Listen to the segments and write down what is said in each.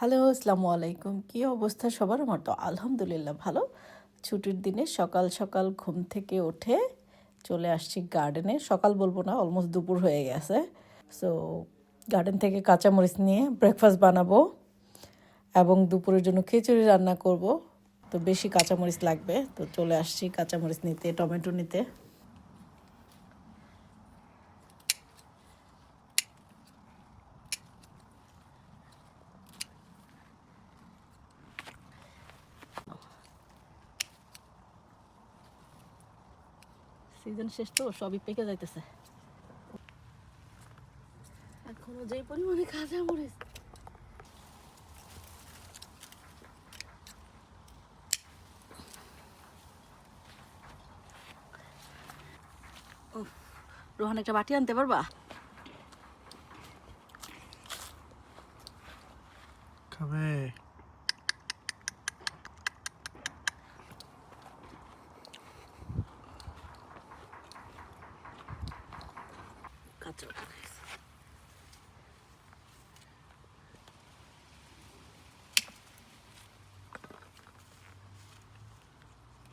Hello, আসসালামু আলাইকুম। কী অবস্থা সবার? আমার তো আলহামদুলিল্লাহ ভালো। ছুটির দিনে সকাল সকাল ঘুম থেকে উঠে চলে আসছি গার্ডেনে সকাল বলব না অলমোস্ট দুপুর হয়ে গেছে। সো গার্ডেন থেকে কাঁচামরিচ নিয়ে ব্রেকফাস্ট বানাবো এবং দুপুরের জন্য খিচুড়ি রান্না করব। তো বেশি কাঁচামরিচ লাগবে। তো চলে আসছি কাঁচামরিচ নিতে, টমেটো নিতে। সিজন শেষ তো, সবই পেকে যাইতেছে। এখনও যে পরিমাণে কাঁচা মরিচ। রোহান, একটা বাটি আনতে পারবা? খাবে।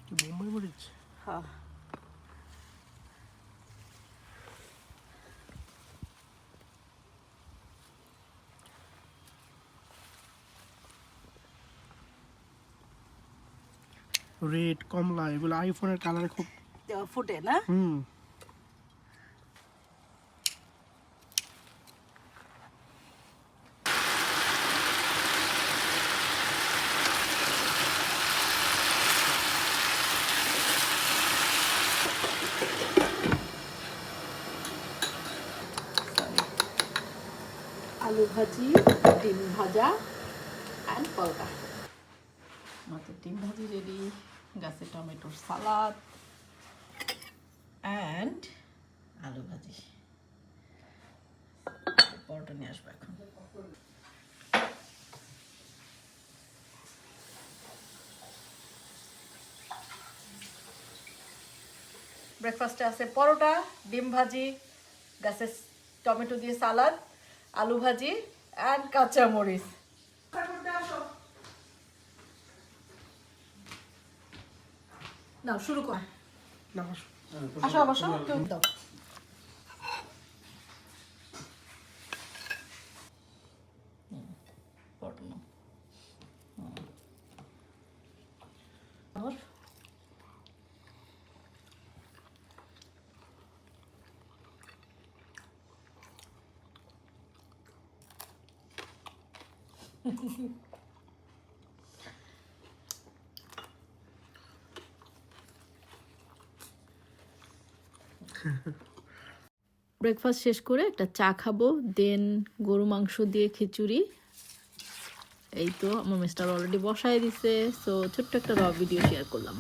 কি বোম্বাই মরিচ হ্যাঁ রেড কমলা এগুলো আইফোনের কালারে খুব ফুটে না? হুম। আলু ভাজি, ডিম ভাজা অ্যান্ড পরোটা। আমাদের ডিম ভাজি রেডি গাছে টমেটোর সালাদ অ্যান্ড আলু ভাজি। পরোটা নিয়ে আসব এখন। ব্রেকফাস্টে আছে পরোটা, ডিম ভাজি গাছের টমেটো দিয়ে সালাদ আলু ভাজি অ্যান্ড কাঁচা মরিচ শুরু কর। না আসো কেউ দাও। হুম, ব্রেকফাস্ট শেষ করে একটা চা খাব, দেন গরু মাংস দিয়ে খিচুড়ি। এই তো আমার মিস্টার অলরেডি বসায় দিছে তো ছোট্ট একটা র ভিডিও শেয়ার করলাম।